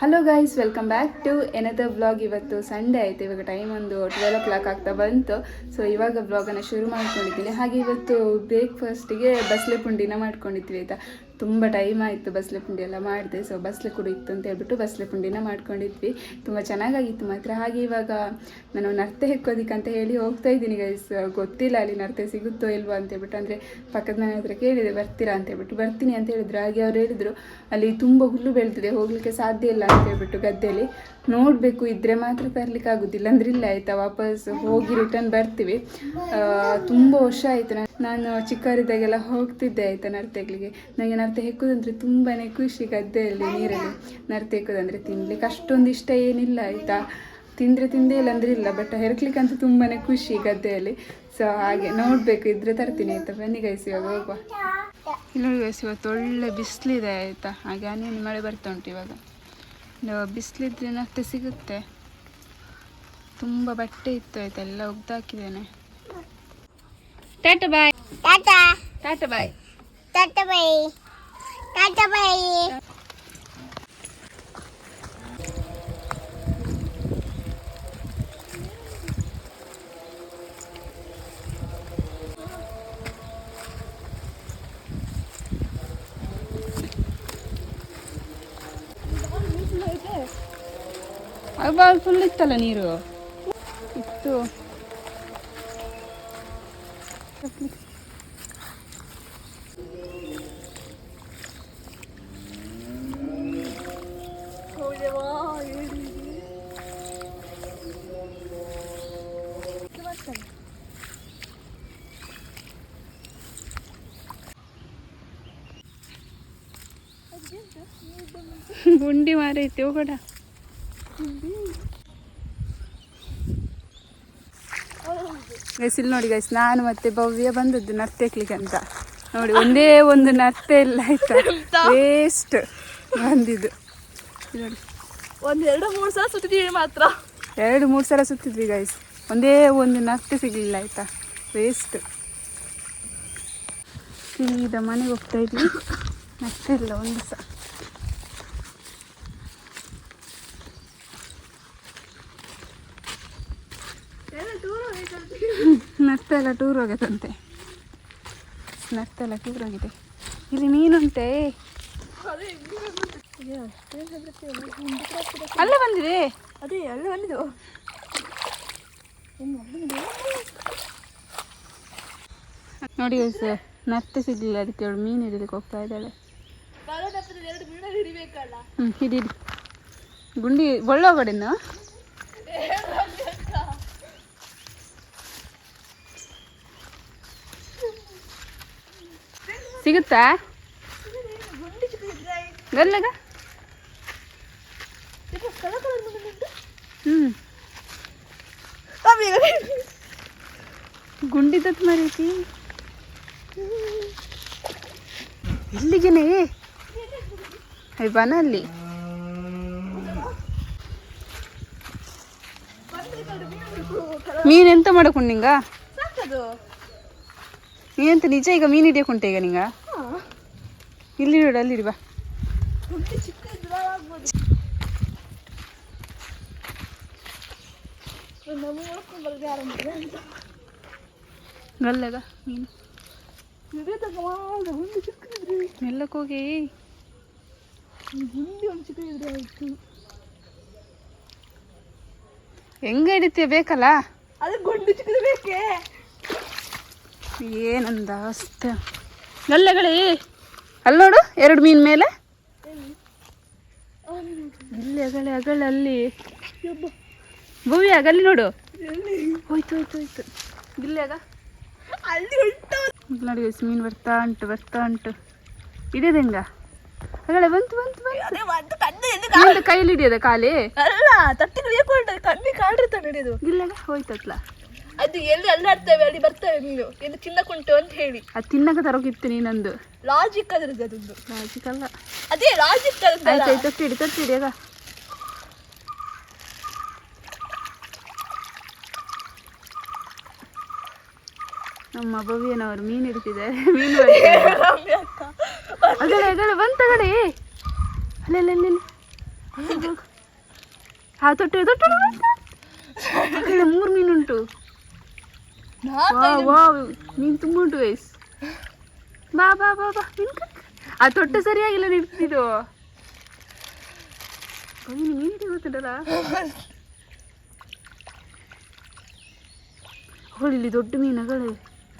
Hello guys welcome back to another blog ಇವತ್ತು Sunday ಆಯಿತು, ಇವಾಗ ಟೈಮ್ ಒಂದು ಟ್ವೆಲ್ ಓ ಕ್ಲಾಕ್ ಆಗ್ತಾ ಬಂತು. ಸೊ ಇವಾಗ ಬ್ಲಾಗನ್ನು ಶುರು ಮಾಡ್ಕೊಂಡಿದ್ದೀನಿ. ಹಾಗೆ ಇವತ್ತು ಬ್ರೇಕ್ಫಾಸ್ಟಿಗೆ ಬಸಳೆ ಪುಂಡಿನ ಮಾಡ್ಕೊಂಡಿದ್ವಿ, ಆಯಿತಾ? ತುಂಬ ಟೈಮ್ ಆಯಿತು ಬಸಳೆ ಪುಂಡಿ ಎಲ್ಲ ಮಾಡಿದೆ. ಸೊ ಬಸ್ಲೆ ಕೂಡ ಇತ್ತು ಅಂತ ಹೇಳ್ಬಿಟ್ಟು ಬಸ್ಲೆ ಪುಂಡಿನ ಮಾಡ್ಕೊಂಡಿದ್ವಿ. ತುಂಬ ಚೆನ್ನಾಗಾಗಿತ್ತು ಮಾತ್ರ. ಹಾಗೆ ಇವಾಗ ನಾನು ನರ್ತೆ ಹೆಕ್ಕೋದಿಕ್ಕೆ ಅಂತ ಹೇಳಿ ಹೋಗ್ತಾ ಇದ್ದೀನಿ ಗೈಸ್ ಗೊತ್ತಿಲ್ಲ ಅಲ್ಲಿ ನರ್ತೆ ಸಿಗುತ್ತೋ ಇಲ್ವೋ ಅಂತ ಹೇಳ್ಬಿಟ್ಟು. ಅಂದರೆ ಪಕ್ಕದ ಮನೆ ಹತ್ರ ಕೇಳಿದೆ, ಬರ್ತೀರಾ ಅಂತ ಹೇಳ್ಬಿಟ್ಟು. ಬರ್ತೀನಿ ಅಂತ ಹೇಳಿದ್ರು. ಹಾಗೆ ಅವ್ರು ಹೇಳಿದ್ರು, ಅಲ್ಲಿ ತುಂಬ ಹುಲ್ಲು ಬೆಳೆದಿದೆ, ಹೋಗಲಿಕ್ಕೆ ಸಾಧ್ಯ ಇಲ್ಲ ಅಂತ ಹೇಳ್ಬಿಟ್ಟು ಗದ್ದೆಯಲ್ಲಿ ನೋಡಬೇಕು ಇದ್ದರೆ ಮಾತ್ರ ತರಲಿಕ್ಕೆ ಆಗೋದಿಲ್ಲ ಅಂದ್ರೆ ಇಲ್ಲ, ಆಯಿತಾ, ವಾಪಸ್ ಹೋಗಿ ರಿಟರ್ನ್ ಬರ್ತೀವಿ. ತುಂಬ ವರ್ಷ ಆಯಿತು ನಾನು ಚಿಕ್ಕವರಿದ್ದಾಗೆಲ್ಲ ಹೋಗ್ತಿದ್ದೆ ಆಯಿತಾ ನರ್ತೆಗಳಿಗೆ ನನಗೆ ನರ್ತೆ ಹೆಕ್ಕೋದಂದರೆ ತುಂಬಾ ಖುಷಿ ಗದ್ದೆಯಲ್ಲಿ, ನೀರಲ್ಲಿ. ನರ್ತೆ ಹೆಕ್ಕೋದಂದರೆ ತಿನ್ಲಿಕ್ಕೆ ಅಷ್ಟೊಂದು ಇಷ್ಟ ಏನಿಲ್ಲ ಆಯಿತಾ. ತಿಂದರೆ ತಿಂದೇ ಇಲ್ಲ ಅಂದರೆ ಇಲ್ಲ ಬಟ್ ಹೆರಕ್ಲಿಕ್ಕಂತೂ ತುಂಬಾ ಖುಷಿ ಗದ್ದೆಯಲ್ಲಿ. ಸೊ ಹಾಗೆ ನೋಡಬೇಕು, ಇದ್ರೆ ತರ್ತೀನಿ ಆಯಿತಾ. ಬನ್ನಿ ಗೈಸ್ ಇವಾಗ ಹೋಗುವ. ಇಲ್ಲಿ ಗೈಸ್ ಇವತ್ತು ಒಳ್ಳೆ ಬಿಸಿಲಿದೆ ಆಯಿತಾ. ಹಾಗೆ ಹನಿ ಮಳೆ ಬರ್ತಾ ಉಂಟು ಇವಾಗ. ಬಿಸಿಲಿದ್ರೆ ನರ್ತೆ ಸಿಗುತ್ತೆ. ತುಂಬ ಬಟ್ಟೆ ಇತ್ತು ಆಯಿತಾ, ಎಲ್ಲ ಒಗ್ದಾಕಿದ್ದೇನೆ tata bye tata tata bye tata bye tata bye ಅಬ್ಬಾ ಫುಲ್ ಇತ್ತಲ್ಲ ನೀರು? ಇತ್ತು. ಗುಂಡಿ ಮಾರೈತಿ ಹೋಗೋಣ ಗೈಸ್ ಇಲ್ಲಿ ನೋಡಿ ಗೈಸ್ ನಾನು ಮತ್ತೆ ಭವ್ಯ ಬಂದದ್ದು ನರ್ತೆಕ್ಲಿಕ್ಕೆ ಅಂತ. ನೋಡಿ ಒಂದೇ ಒಂದು ನರ್ತೆ ಇಲ್ಲ ಆಯ್ತಾ? ವೇಸ್ಟ್ ಬಂದಿದ್ದು. ನೋಡಿ. ಒಂದೆರಡು ಎರಡು ಮೂರು ಸಲ ಸುತ್ತಿದ್ವಿ ಮಾತ್ರ. ಎರಡು ಮೂರು ಸಲ ಸುತ್ತಿದ್ವಿ ಗೈಸ್ ಒಂದೇ ಒಂದು ನರ್ತೆ ಸಿಗಲಿಲ್ಲ ಆಯ್ತಾ? ವೇಸ್ಟ್ ಸೀದಾ ಮನೆಗೆ ಹೋಗ್ತಾ ಇದ್ವಿ. ನರ್ತೆ ಇಲ್ಲ ಒಂದು ಸಹ ನರ್ತೆ ಎಲ್ಲ ಟೂರ್ ಹೋಗತ್ತಂತೆ. ಸ್ನರ್ತ ಎಲ್ಲ ಟೂರ್ ಹೋಗಿದೆ. ಇಲ್ಲಿ ಮೀನುಂಟೆ ಅಲ್ಲ ಬಂದಿದೆ. ಅದೇ ಅಲ್ಲ ಬಂದಿದ್ದು. ನೋಡಿ ಸರ್ ನರ್ತೆ ಸಿಗ್ಲಿಲ್ಲ ಅದಕ್ಕೆ ಅವಳು ಮೀನು ಹಿಡಿಲಿಕ್ಕೆ ಹೋಗ್ತಾ ಇದ್ದಾಳೆ. ಹಿಡೀರಿ ಗುಂಡಿ ಒಳ್ಳೊಗಡೆನು ಸಿಗುತ್ತಾ? ಗಲ್ಲಗ ಹ್ಞೂ ಗುಂಡಿದತ್ ಮರೀತಿ. ಎಲ್ಲಿಗೆನೆ? ಅಯ್ಯ ಬನ ಅಲ್ಲಿ. ಮೀನು ಎಂತ ಮಾಡಕೊಂಡು ನಿಂಗ? ನೀನೆಂತ ನಿಜ ಈಗ ಮೀನು ಹಿಡಿಯಕೊಂಟೆ ಈಗ ನಿಂಗ? ಇಲ್ಲಿ ನೋಡು ಅಲ್ಲಿ ಬಾ. ಗಲ್ಲಗ ಮೀನು ಮೆಲ್ಲಕ್ಕೆ ಹೋಗಿ. ಒಂದು ಆಯ್ತು. ಹೆಂಗ ಹಿಡಿತೀಯ ಬೇಕಲ್ಲ? ಅದಕ್ಕೆ ಗುಂಡು ಚಿಕ್ಕದು ಬೇಕೇ? ಏನಂದ ಅಸ್ತ. ಗಲ್ಲಗಳೇ ಅಲ್ಲಿ ನೋಡು ಎರಡು ಮೀನ್ ಮೇಲೆ. ಇಲ್ಲಿ ಅಗಳೆ ಅಗಳಲ್ಲಿ ಭೂಮಿ ಭೂವಿ ಆಗ ಅಲ್ಲಿ ನೋಡು. ಹೋಯ್ತು ಹೋಯ್ತು ಹೋಯ್ತು. ಇಲ್ಲಿ ಆಗ. ಅಲ್ಲಿ ಉಂಟು. ನೋಡಿ ಮೀನು ಬರ್ತಾ ಉಂಟು ಬರ್ತಾ ಉಂಟು. ಹಿಡಿಯೋದು ಹೆಂಗ? ಅಗಳೆ ಬಂತು ಬಂತು ಬಂತು. ಕಣ್ಣು ಕೈಯಲ್ಲಿ ಹಿಡಿಯೋದ ಖಾಲಿ ಅಲ್ಲ ತತ್ತಿ ಕಣ್ಣಿ ಕಾಡಿರ್ತಾನೆ ನಡೆಯೋದು ಇಲ್ಲಾಗ ಹೋಯ್ತತ್ಲ ಅದು ಎಲ್ಲಿ ಅಲ್ಲಾಡ್ತೇವೆ ಅಲ್ಲಿ ಬರ್ತೇವೆ ನೀನು. ಎಲ್ಲಿ ತಿನ್ನಕ್ಕುಂಟು ಅಂತ ಹೇಳಿ. ಅದು ತಿನ್ನಕ್ಕೆ ತರೋಕಿತ್ತು ನೀನೊಂದು. ಲಾಜಿಕ್ ಅದ್ರದ್ದು ಅದೊಂದು. ಲಾಜಿಕ್ ಅಲ್ಲ. ಅದೇ ಲಾಜಿಕ್ ಆಯ್ತು ಆಯ್ತು ಅದ ನಮ್ಮ ಭವ್ಯನವರು ಮೀನು ಇಡ್ತಿದ್ದಾರೆ ಮೀನು ಅಗಡೆ ಅಗಡೆ ಬಂತ ಅಗಡೆ ಅಲ್ಲಲ್ಲಿ ಹಾ ತೊಟ್ಟು ತೊಟ್ಟು ಮೂರು ಮೀನುಂಟು. ವಾವ್ ವಾವ್ ನೀನು ತುಂಬ ವಯಸ್ ಬಾ ಬಾ ಬಾ ಬಾ. ನಿನ್ಕ ಆ ತೊಟ್ಟು ಸರಿಯಾಗಿಲ್ಲ ನಿಂತಿದ್ದು ನೀನು ನೀನಿಗೆ ಗೊತ್ತಿಡಲ್ಲ ಇಲ್ಲಿ ದೊಡ್ಡ ಮೀನುಗಳು.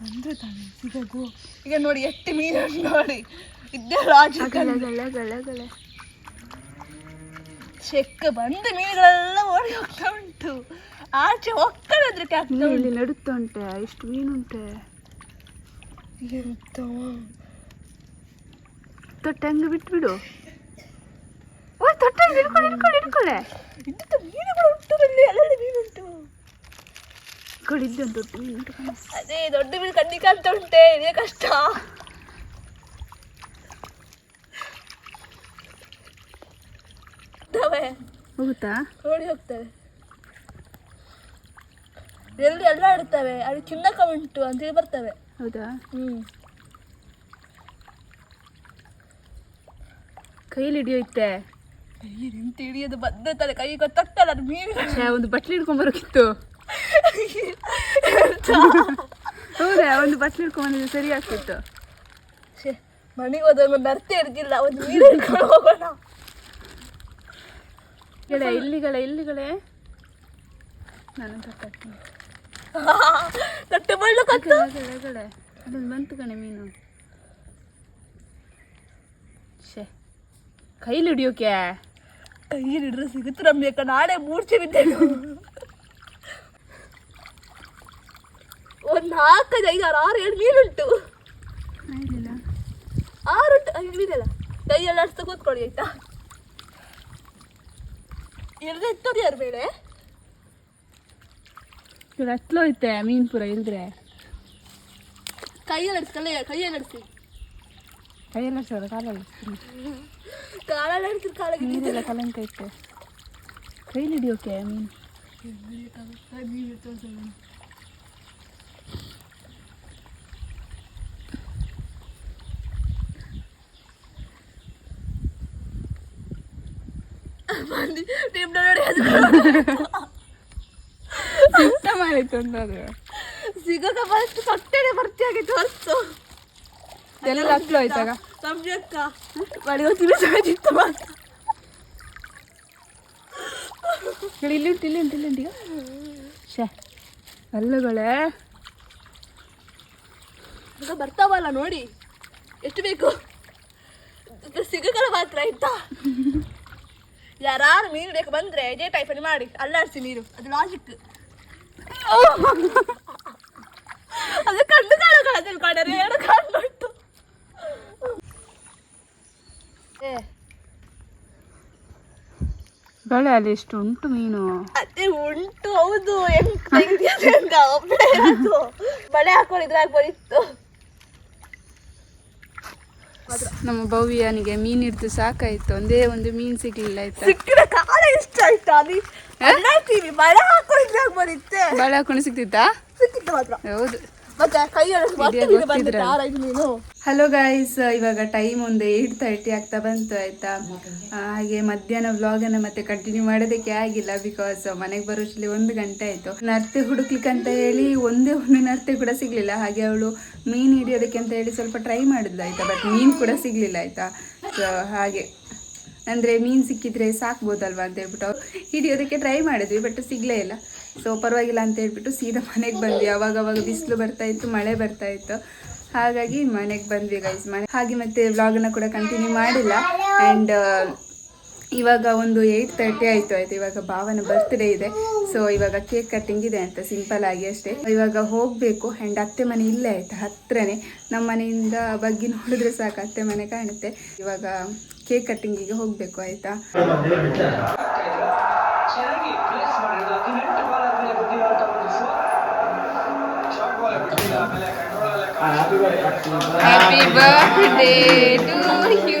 ಬಂದು ತಾನೆ ಸಿಗು ಈಗ ನೋಡಿ ಎಷ್ಟು ಮೀನು ನೋಡಿ. ಇದ್ದೇ ರಾಜ ಚೆಕ್ ಬಂದ ಮೀನುಗಳೆಲ್ಲ ಓಡಿ ಹೋಗ್ತಾ ಉಂಟು. ಆಚೆ ಒಕ್ಕಡ ಅದ್ರಕ್ಕೆ ಆಗ್ತಾ ಇಲ್ಲಿ ನಡುತ್ತಾ ಉಂಟೆ ಇಷ್ಟು ಮೀನುಂಟೆ ಎಂತ ತೊಟ್ಟ ಹಂಗೆ ಬಿಟ್ಬಿಡು ಓ ತೊಟ್ಟ ಹಿಡ್ಕೊಳ್ಳಿ ಹಿಡ್ಕೊಳ್ಳಿ ಹಿಡ್ಕೊಳ್ಳೆ ಇಂಥ ಮೀನುಗಳು ಉಂಟು ಬಂದು ಎಲ್ಲ ಮೀನುಂಟು ಕಡಿದ್ದು ದೊಡ್ಡ ಮೀನು ಅದೇ ದೊಡ್ಡ ಮೀನು ಕಣ್ಣಿಗೆ ಅಂತ ಉಂಟೆ ಇದೇ ಕಷ್ಟ ಹೋಗುತ್ತಾ ಓಡಿ ಹೋಗ್ತವೆ ಎಲ್ಲಿ ಎಲ್ಲ ಆಡ್ತವೆ ಅಲ್ಲಿ ಚಿನ್ನಕ ಉಂಟು ಅಂತೇಳಿ ಬರ್ತವೆ. ಹೌದಾ? ಹ್ಮ್. ಕೈಲಿ ಹಿಡಿಯೋಯ್ತೆ ನಿಂತು ಹಿಡಿಯೋದು ಬದ್ಧತಾರೆ ಕೈ ಗೊತ್ತಾಗ್ತಲ್ಲ ಅದು ಮೀನು ಒಂದು ಬಟ್ಲಿ ಹಿಡ್ಕೊಂಡ್ ಬರೋಕಿತ್ತು. ಹೌದಾ? ಒಂದು ಬಟ್ಲಿ ಹಿಡ್ಕೊಂಡ್ ಬಂದಿದ್ದು ಸರಿ ಆಗ್ತಿತ್ತು. ಮನೆಗೆ ಹೋದಾಗ ಬರ್ತಾ ಇರ್ತಿಲ್ಲ ಒಂದು ನೀರು ಹಿಡ್ಕೊಂಡು ಹೋಗೋಣ. ಗೆಳೆಯ ಇಲ್ಲಿಗಳೇ ಇಲ್ಲಿಗಳೇ. ನಾನು ತಪ್ಪಾಗ್ತೀನಿ ಕಟ್ಟು ಬಳ್ಳು ಕತ್ತು. ಕೆಳಗಡೆ ಬಂತು ಕಣೆ ಮೀನು. ಶೇ ಕೈಲಿ ಹಿಡಿಯೋಕೆ? ಕೈಯಲ್ಲಿ ಹಿಡಿದ್ರೆ ಸಿಗುತ್ತೆ ನಮ್ಗೆ ಅಕ್ಕ ನಾಳೆ ಮೂರ್ಛೆ ಬಿದ್ದೆ ಒಂದು ನಾಲ್ಕೈದು ಐದು ಆರು ಆರು ಏಳು ಮೀನುಂಟು. ಆರು ಐದು ಮೀನಲ್ಲ. ಕೈಯಲ್ಲಿ ಅಷ್ಟು ಕೂತ್ಕೊಳ್ಳಿ ಆಯ್ತಾ? ಹಿಡ್ದು ಇತ್ತು ಯಾರು ಬೇಡ ಎತ್ಲೋ ಐತೆ ಮೀನು ಪೂರ ಇಲ್ದ್ರೆ ಕೈಯಲ್ಲಿ ಅಡ್ಸ್ಕಲ್ಲ ಕೈಯಲ್ಲಿ ಅಡ್ಸಿ ಕೈಯಲ್ಲಿ ಅಡ್ಸೋದ ಕಾಲಲ್ಲಿ ಕಾಲಲ್ಲಿ ಅಡ್ಸಿ ಕಾಲಕ್ಕೆ ನೀರೆಲ್ಲ ಕಲಂಕ ಐತೆ ಕೈಲಿ ಹಿಡಿಯೋಕೆ ಮೀನು ಮಾಡಿ ಟೀಮ್ ನೋಡಿ ಆಯ್ತು ಅಂದ್ರೆ ಸಿಗದ ಬಸ್ ಸೊಟ್ಟೆನೆ ಭರ್ತಿ ಆಗಿತ್ತು ಎಲ್ಲ ಅಪ್ಲು ಆಯ್ತಾಗ ಸಂಜಕ್ಕ ಮಳೆಗೆ ತಿಳಿಸಾಗಿತ್ತು ಬಸ್ ಇಲ್ಲಿ ಉಂಟು ಇಲ್ಲಿ ಉಂಟು ಶೇ ಅಲ್ಲಗಳೇ. ಈಗ ಬರ್ತಾವಲ್ಲ ನೋಡಿ. ಎಷ್ಟು ಬೇಕು? ಸಿಗಕಲ್ಲ ಮಾತ್ರ ಆಯ್ತಾ? ಯಾರು ನೀರು ಬೇಕು ಬಂದರೆ ಇದೇ ಟೈಪಲ್ಲಿ ಮಾಡಿ. ಅಲ್ಲಾಡಿಸಿ ನೀರು. ಅದು ಲಾಜಿಕ್ അത് ಕಣ್ಣು കാണാൻ കാണാൻ ಅಲ್ಲಿ ಎಷ್ಟು ಉಂಟು ಮೀನು? ಅದೇ ಉಂಟು ಹೌದು ಬಳೆ ಹಾಕೊಂಡಿದ್ರಾಗ್ಬೋದಿತ್ತು ನಮ್ಮ ಭವ್ಯನಿಗೆ ಮೀನ್ ಸಾಕಾಯ್ತು. ಒಂದೇ ಒಂದು ಮೀನ್ ಸಿಗ್ಲಿಲ್ಲ ಆಯ್ತಾ? ಸಿಕ್ಕಿದ ಕಾಲ ಇಷ್ಟ ಆಯ್ತು ಅದಿ ಬಳೆ ಬರುತ್ತೆ ಬಳೆ ಹಾಕೊಂಡು ಸಿಗ್ತಿತ್ತಾ? ಸಿಕ್ಕಿತ್ತು ಮಾತ್ರ. ಹೌದು. ಹಲೋ ಗಾಯ್ಸ್ ಇವಾಗ ಟೈಮ್ ಒಂದು ಏಟ್ ತರ್ಟಿ ಆಗ್ತಾ ಬಂತು ಆಯ್ತಾ? ಹಾಗೆ ಮಧ್ಯಾಹ್ನ ವ್ಲಾಗನ್ನು ಮತ್ತೆ ಕಂಟಿನ್ಯೂ ಮಾಡೋದಕ್ಕೆ ಆಗಿಲ್ಲ ಬಿಕಾಸ್ ಮನೆಗೆ ಬರೋಷ್ಟಲ್ಲಿ ಒಂದು ಗಂಟೆ ಆಯ್ತು. ನರ್ತೆ ಹುಡುಕ್ಲಿಕ್ಕೆ ಅಂತ ಹೇಳಿ ಒಂದೇ ಒಂದು ನರ್ತೆ ಕೂಡ ಸಿಗ್ಲಿಲ್ಲ. ಹಾಗೆ ಅವಳು ಮೀನ್ ಹಿಡಿಯೋದಕ್ಕೆ ಅಂತ ಹೇಳಿ ಸ್ವಲ್ಪ ಟ್ರೈ ಮಾಡಿದ್ಲು ಆಯ್ತಾ ಬಟ್ ಮೀನ್ ಕೂಡ ಸಿಗ್ಲಿಲ್ಲ ಆಯ್ತಾ? ಸೊ ಹಾಗೆ. ಅಂದರೆ ಮೀನು ಸಿಕ್ಕಿದ್ರೆ ಸಾಕ್ಬೋದಲ್ವಾ ಅಂತ ಹೇಳ್ಬಿಟ್ಟು ಅವ್ರು ಹಿಡಿಯೋದಕ್ಕೆ ಟ್ರೈ ಮಾಡಿದ್ವಿ ಬಟ್ ಸಿಗಲೇ ಇಲ್ಲ. ಸೊ ಪರವಾಗಿಲ್ಲ ಅಂತ ಹೇಳ್ಬಿಟ್ಟು ಸೀದಾ ಮನೆಗೆ ಬಂದ್ವಿ. ಅವಾಗವಾಗ ಅವಾಗ ಬಿಸಿಲು ಬರ್ತಾಯಿತ್ತು ಮಳೆ ಬರ್ತಾಯಿತ್ತು ಹಾಗಾಗಿ ಮನೆಗೆ ಬಂದ್ವಿ ಗೈಸ್ ಮನೆ ಹಾಗೆ ಮತ್ತೆ ವ್ಲಾಗನ್ನು ಕೂಡ ಕಂಟಿನ್ಯೂ ಮಾಡಿಲ್ಲ. ಆ್ಯಂಡ್ ಇವಾಗ ಒಂದು ಏಯ್ಟ್ ತರ್ಟಿ ಆಯಿತು ಆಯಿತು. ಇವಾಗ ಭಾವನ ಬರ್ತ್ಡೇ ಇದೆ. ಸೊ ಇವಾಗ ಕೇಕ್ ಕಟ್ಟಿಂಗ್ ಇದೆ ಅಂತ ಸಿಂಪಲ್ ಆಗಿ ಅಷ್ಟೇ. ಇವಾಗ ಹೋಗಬೇಕು. ಆ್ಯಂಡ್ ಅತ್ತೆ ಮನೆ ಇಲ್ಲೇ ಆಯಿತು ಹತ್ತಿರನೇ ನಮ್ಮ ಮನೆಯಿಂದ ಬಗ್ಗಿ ನೋಡಿದ್ರೆ ಸಾಕು ಅತ್ತೆ ಮನೆ ಕಾಣುತ್ತೆ. ಇವಾಗ ಕೇಕ್ ಕಟ್ಟಿಂಗಿಗೆ ಹೋಗಬೇಕು ಆಯಿತಾ? Happy birthday to you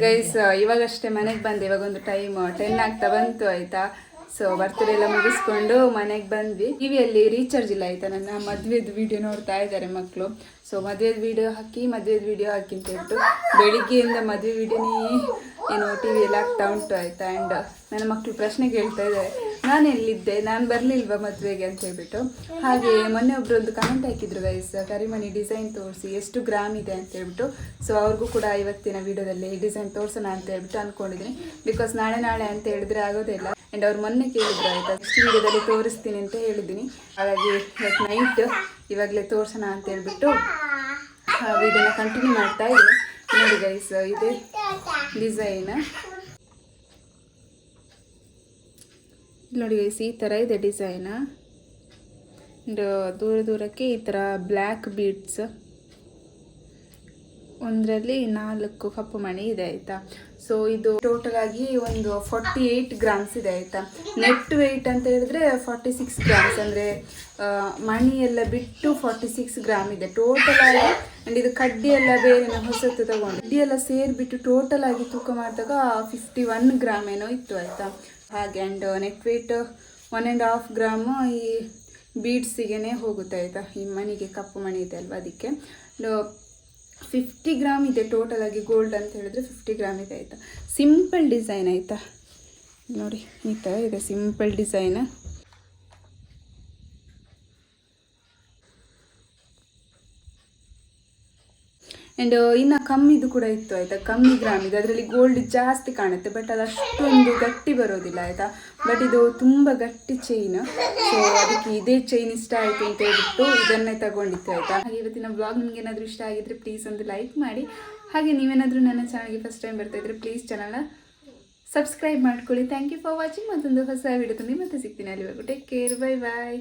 guys ಇವಾಗಷ್ಟೇ ಮನೆಗೆ ಬಂದೆ ಇವಾಗ ಒಂದು ಟೈಮ್ ಟೆನ್ ಆಗ್ತಾ ಬಂತು ಆಯ್ತಾ? ಸೊ ಬರ್ತಡೇ ಎಲ್ಲ ಮುಗಿಸ್ಕೊಂಡು ಮನೆಗೆ ಬಂದ್ವಿ. ಟಿವಿಯಲ್ಲಿ ರೀಚಾರ್ಜ್ ಇಲ್ಲ ಆಯ್ತಾ ನನ್ನ? ಮದುವೆದು ವಿಡಿಯೋ ನೋಡ್ತಾ ಇದ್ದಾರೆ ಮಕ್ಕಳು ಸೊ ಮದುವೆದು ವಿಡಿಯೋ ಹಾಕಿ, ಮದುವೆದು ವಿಡಿಯೋ ಹಾಕಿ ಅಂತ ಹೇಳ್ಬಿಟ್ಟು ಬೆಳಿಗ್ಗೆಯಿಂದ ಮದುವೆ ವಿಡಿಯೋನೇ ಏನು ಟಿ ವಿಯಲ್ಲಿ ಆಗ್ತಾ ಉಂಟು ಆಯ್ತಾ? ಆ್ಯಂಡ್ ನನ್ನ ಮಕ್ಕಳು ಪ್ರಶ್ನೆ ಕೇಳ್ತಾ ಇದ್ದಾರೆ. ನಾನು ಎಲ್ಲಿದ್ದೆ? ನಾನು ಬರಲಿಲ್ವಾ ಮದುವೆಗೆ ಅಂತ ಹೇಳ್ಬಿಟ್ಟು. ಹಾಗೆ ಮೊನ್ನೆ ಒಬ್ರು ಒಂದು ಕಮೆಂಟ್ ಹಾಕಿದ್ರು ಗೈಸ್ ಕರಿಮಣಿ ಡಿಸೈನ್ ತೋರಿಸಿ, ಎಷ್ಟು ಗ್ರಾಮ್ ಇದೆ ಅಂತ ಹೇಳ್ಬಿಟ್ಟು. ಸೊ ಅವ್ರಿಗೂ ಕೂಡ ಇವತ್ತಿನ ವಿಡಿಯೋದಲ್ಲಿ ಡಿಸೈನ್ ತೋರಿಸೋಣ ಅಂತ ಹೇಳ್ಬಿಟ್ಟು ಅಂದ್ಕೊಂಡಿದ್ದೀನಿ ಬಿಕಾಸ್ ನಾಳೆ ನಾಳೆ ಅಂತ ಹೇಳಿದ್ರೆ ಆಗೋದಿಲ್ಲ ಆ್ಯಂಡ್ ಅವ್ರು ಮೊನ್ನೆ ಕೇಳಿದ್ರು ಆಯ್ತಾ ನೆಕ್ಸ್ಟ್ ವಿಡಿಯೋದಲ್ಲಿ ತೋರಿಸ್ತೀನಿ ಅಂತ ಹೇಳಿದ್ದೀನಿ. ಹಾಗಾಗಿ ನೈಟ್ ಇವಾಗಲೇ ತೋರಿಸೋಣ ಅಂತ ಹೇಳ್ಬಿಟ್ಟು ವಿಡಿಯೋನ ಕಂಟಿನ್ಯೂ ಮಾಡ್ತಾ ಇದ್ದೀನಿ. ನೋಡಿ ಗೈಸ್ ಇದೆ ಡಿಸೈನ್ ನೋಡಿ ಗೈಸ್ ಈ ಥರ ಇದೆ ಡಿಸೈನ್ ದೂರ ದೂರಕ್ಕೆ ಈ ಥರ ಬ್ಲ್ಯಾಕ್ ಬೀಡ್ಸ್ ಒಂದರಲ್ಲಿ ನಾಲ್ಕು ಕಪ್ಪು ಮಣಿ ಇದೆ, ಆಯಿತಾ? ಸೊ ಇದು ಟೋಟಲ್ ಆಗಿ ಒಂದು ಫಾರ್ಟಿ ಏಯ್ಟ್ ಗ್ರಾಮ್ಸ್ ಇದೆ, ಆಯಿತಾ? ನೆಟ್ ವೆಯ್ಟ್ ಅಂತ ಹೇಳಿದ್ರೆ ಫಾರ್ಟಿ ಸಿಕ್ಸ್ ಗ್ರಾಮ್ಸ್ ಅಂದರೆ ಮಣಿ ಎಲ್ಲ ಬಿಟ್ಟು ಫಾರ್ಟಿ ಸಿಕ್ಸ್ ಗ್ರಾಮ್ ಇದೆ. ಟೋಟಲ್ ಆಗಿ ಆ್ಯಂಡ್ ಇದು ಕಡ್ಡಿ ಎಲ್ಲ ಬೇರೆ ಹೊಸತ್ತು ತಗೊಂಡು. ಕಡ್ಡಿ ಎಲ್ಲ ಸೇರಿಬಿಟ್ಟು ಟೋಟಲ್ ಆಗಿ ತೂಕ ಮಾಡಿದಾಗ ಫಿಫ್ಟಿ ಒನ್ ಗ್ರಾಮ್ ಏನೋ ಇತ್ತು, ಆಯಿತಾ? ಹಾಗೆ and net weight one and half gram ಈ ಬೀಡ್ಸಿಗೆ ಹೋಗುತ್ತೆ ಆಯಿತಾ? ಈ ಮನೆಗೆ ಕಪ್ಪು ಮಣಿ ಇದೆ ಅಲ್ವಾ ಅದಕ್ಕೆ? ಫಿಫ್ಟಿ ಗ್ರಾಮ್ ಇದೆ ಟೋಟಲ್ ಆಗಿ ಗೋಲ್ಡ್ ಅಂತ ಹೇಳಿದ್ರೆ ಫಿಫ್ಟಿ ಗ್ರಾಮ್ ಇದೆ ಆಯಿತಾ? ಸಿಂಪಲ್ ಡಿಸೈನ್ ಆಯಿತಾ? ನೋಡಿ, ಈ ಥರ ಇದೆ ಸಿಂಪಲ್ ಡಿಸೈನ್ ಆ್ಯಂಡ್ ಇನ್ನು ಕಮ್ಮಿದು ಕೂಡ ಇತ್ತು ಆಯಿತಾ? ಕಮ್ಮಿ ಗ್ರಾಮ್ ಇದೆ. ಅದರಲ್ಲಿ ಗೋಲ್ಡ್ ಜಾಸ್ತಿ ಕಾಣುತ್ತೆ ಬಟ್ ಅದು ಅಷ್ಟೊಂದು ಗಟ್ಟಿ ಬರೋದಿಲ್ಲ ಆಯಿತಾ? ಬಟ್ ಇದು ತುಂಬ ಗಟ್ಟಿ ಚೈನ್ ಸೊ ಅದಕ್ಕೆ ಇದೇ ಚೈನ್ ಇಷ್ಟ ಆಯಿತು ಅಂತ ಹೇಳ್ಬಿಟ್ಟು ಇದನ್ನೇ ತಗೊಂಡಿತ್ತು ಆಯಿತಾ? ಹಾಗೆ ಇವತ್ತಿನ ಬ್ಲಾಗ್ ನಿಮ್ಗೆ ಏನಾದರೂ ಇಷ್ಟ ಆಗಿದ್ರೆ ಪ್ಲೀಸ್ ಒಂದು ಲೈಕ್ ಮಾಡಿ. ಹಾಗೆ ನೀವೇನಾದರೂ ನನ್ನ ಚಾನಲ್ಗೆ ಫಸ್ಟ್ ಟೈಮ್ ಬರ್ತಾ ಇದ್ರೆ ಪ್ಲೀಸ್ ಚಾನಲ್ನ ಸಬ್ಸ್ಕ್ರೈಬ್ ಮಾಡ್ಕೊಳ್ಳಿ. ಥ್ಯಾಂಕ್ ಯು ಫಾರ್ ವಾಚಿಂಗ್ ಮತ್ತೊಂದು ಹೊಸ ವಿಡಿಯೋದಲ್ಲಿ ಮತ್ತೆ ಸಿಗ್ತೀನಿ ಅಲ್ಲಿವರೆಗೂ. Take care bye bye